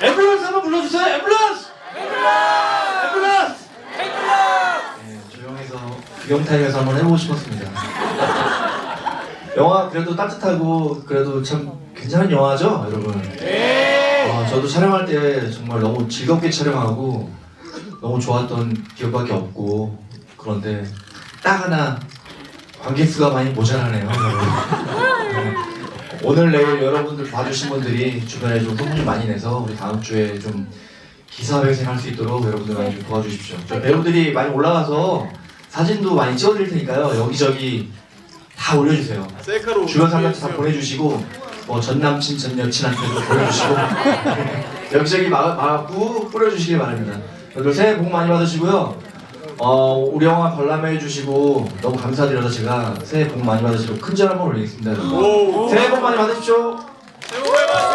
앰뷸런스 한번 불러주세요. 앰뷸런스. 앰뷸런스. 네, 조용해서 구경 타임에서 한번 해보고 싶었습니다. 영화 그래도 따뜻하고 그래도 참 괜찮은 영화죠, 여러분. 아, 저도 촬영할 때 정말 너무 즐겁게 촬영하고 너무 좋았던 기억밖에 없고 그런데 딱 하나 관객 수가 많이 모자라네요. 여러분. 네. 오늘 내일 여러분들 봐주신 분들이 주변에 좀 소문 많이 내서 우리 다음 주에 좀 기사회생 할 수 있도록 여러분들 많이 좀 도와주십시오. 저 배우들이 많이 올라가서 사진도 많이 찍어드릴 테니까요. 여기저기 다 올려주세요. 셀카로 주변 사람한테 다 보내주시고 뭐 전 남친 전 여친한테도 보내주시고 여기저기 마- 마구 뿌려주시길 바랍니다. 여러분 새해 복 많이 받으시고요. 어, 우리 영화 관람해 주시고 너무 감사드려서 제가 새해 복 많이 받으시고 큰절 한번 올리겠습니다. 새해 복 많이 받으십시오. 새해 복 많이 받으십시오.